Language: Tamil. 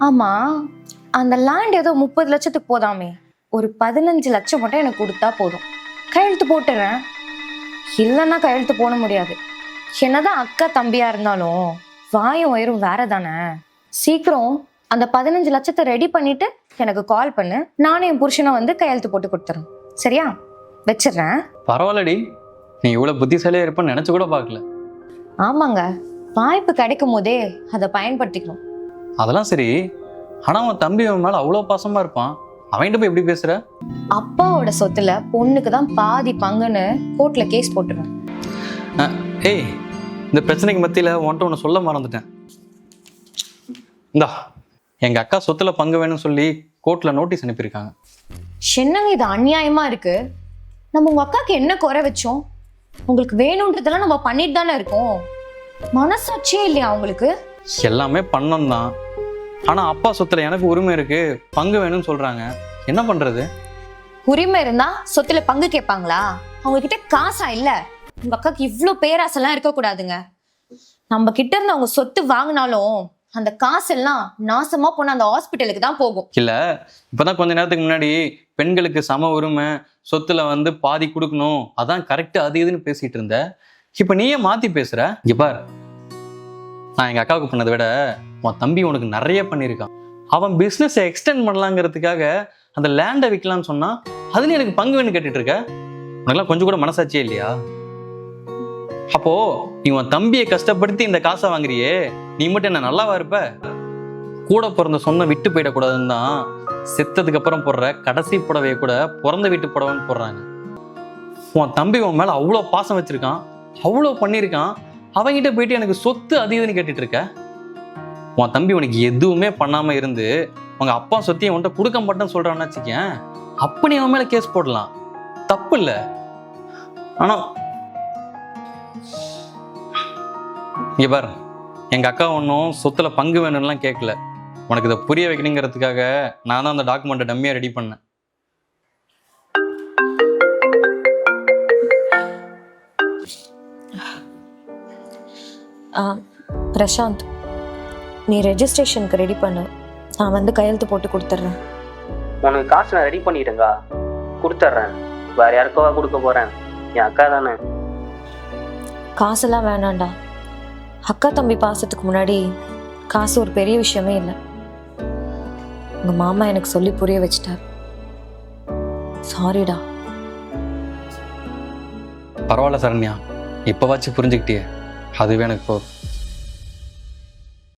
ஆமா. அந்த லேண்ட் ஏதோ முப்பது லட்சத்துக்கு போதாமே. ஒரு பதினஞ்சு லட்சம் மட்டும் எனக்கு கொடுத்தா போதும். கையெழுத்து போட்டுறேன். இல்லைன்னா கையெழுத்து போட முடியாது. என்னதான் அக்கா தம்பியா இருந்தாலும் வாயும் உயரும் வேற தானே சீக்கிரம் அந்த பதினஞ்சு லட்சத்தை ரெடி பண்ணிட்டு எனக்கு கால் பண்ணு. நானும் என் புருஷனை வந்து கையெழுத்து போட்டு கொடுத்துறேன். சரியா? வச்சிடுறேன். பரவாயில்லடி. நீ இவ்வளோ புத்திசாலியாக இருப்பேன்னு நினச்சி கூட பார்க்கல. ஆமாங்க. வாய்ப்பு கிடைக்கும் போதே அதை பயன்படுத்திக்கணும். அதெல்லாம் சரி. ஆனால் அவன் தம்பி அவன் மேலே அவ்வளோ பாசமாக இருப்பான். அவன்கிட்ட போய் எப்படி பேசுகிற அப்பாவோட சொத்துல பொண்ணுக்கு தான் பாதி பங்குன்னு கோர்ட்ல கேஸ் போட்டுருவேன். ஏய் இந்த பிரச்சனைக்கு மத்தியில் உன்ட்ட ஒன்று சொல்ல மறந்துட்டேன். இந்தா எங்கள் அக்கா சொத்துல பங்கு வேணும்னு சொல்லி கோர்ட்டில் நோட்டீஸ் அனுப்பியிருக்காங்க. என்னங்க இது அநியாயமா இருக்கு? நம்ம உங்க அக்காக்கு என்ன குறை வச்சோம்? உங்களுக்கு வேணுன்றதெல்லாம் நம்ம பண்ணிட்டு தானே இருக்கோம். மனசாட்சியே இல்லையா உங்களுக்கு எல்லாமே பண்ணம் தான் ஆனால் அப்பா சொத்துல எனக்கு உரிமை இருக்கு. பங்கு வேணும்னு சொல்கிறாங்க என்ன பண்ணுறது உரிமை இருந்தா சொத்துல பங்கு கேட்பாங்களா? அவங்க கிட்ட காசா இல்ல. உங்க அக்காக்கு இவ்ளோ பேராசெல்லாம் இருக்க கூடாதுங்க நம்ம கிட்ட இருந்து அவங்க சொத்து வாங்கினாலும் அந்த காசெல்லாம் நாசமா போன அந்த ஹாஸ்பிட்டலுக்கு தான் போகும். இல்லை இப்போதான் கொஞ்ச நேரத்துக்கு முன்னாடி பெண்களுக்கு சம உரிமை சொத்துல வந்து பாதி கொடுக்கணும். அதான் கரெக்டு அது இதுன்னு பேசிட்டு இருந்த. இப்போ நீயே மாற்றி பேசுற? இங்க பார். நான் எங்கள் அக்காவுக்கு பண்ணதை விட உன் தம்பி உனக்கு நிறைய பண்ணியிருக்கான். அவன் பிஸ்னஸை எக்ஸ்டெண்ட் பண்ணலாங்கிறதுக்காக அந்த லேண்டை விற்கலான்னு சொன்னா அதுலேயும் எனக்கு பங்கு வேணும் கேட்டுட்டு இருக்க? உனக்கெல்லாம் கொஞ்சம் கூட மனசாட்சியே இல்லையா? அப்போ நீ உன் தம்பியை கஷ்டப்படுத்தி இந்த காசை வாங்குறியே நீ மட்டும் என்ன நல்லாவா இருப்ப? கூட பிறந்த சொன்ன விட்டு போயிடக்கூடாதுன்னு தான் செத்ததுக்கு அப்புறம் போடுற கடைசி புடவையை கூட பிறந்த வீட்டு புடவைன்னு போடுறாங்க. உன் தம்பி உன் மேல அவ்வளோ பாசம் வச்சிருக்கான் அவ்வளோ பண்ணியிருக்கான் அவங்ககிட்ட போயிட்டு எனக்கு சொத்து அது இதுன்னு கேட்டுட்டு இருக்க? உன் தம்பி உனக்கு எதுவுமே பண்ணாம இருந்து உங்க அப்பா சொத்தையும் உன்கிட்ட கொடுக்க மாட்டேன்னு சொல்றான்னு வச்சுக்கேன். அப்ப நீ அவன் மேல கேஸ் போடலாம். தப்பு இல்ல. ஆனா இங்க பாரு. எங்க அக்கா ஒன்றும் சொத்துல பங்கு வேணும்லாம் கேட்கல உனக்கு இதை புரிய வைக்கணுங்கிறதுக்காக நான் தான் அந்த டாக்குமெண்ட்டை டம்மியாக ரெடி பண்ணேன். பிரசாந்த் நீ ரெஜிஸ்ட்ரேஷனுக்கு ரெடி பண்ணு. நான் வந்து கையெழுத்து போட்டு கொடுத்துட்றேன். உனக்கு காசு நான் ரெடி பண்ணிட்டேங்கா கொடுத்துட்றேன். வேற யாருக்கோவா கொடுக்க போறேன். என் அக்கா தானே. காசெல்லாம் வேணாம்டா. அக்கா தம்பி பாசத்துக்கு முன்னாடி காசு ஒரு பெரிய விஷயமே இல்லை. உங்க மாமா எனக்கு சொல்லி புரிய வச்சிட்டார். சாரிடா பரவாயில்ல சரண்யா. இப்போவாச்சும் புரிஞ்சுக்கிட்டியே. அதுவே எனக்கு போதும்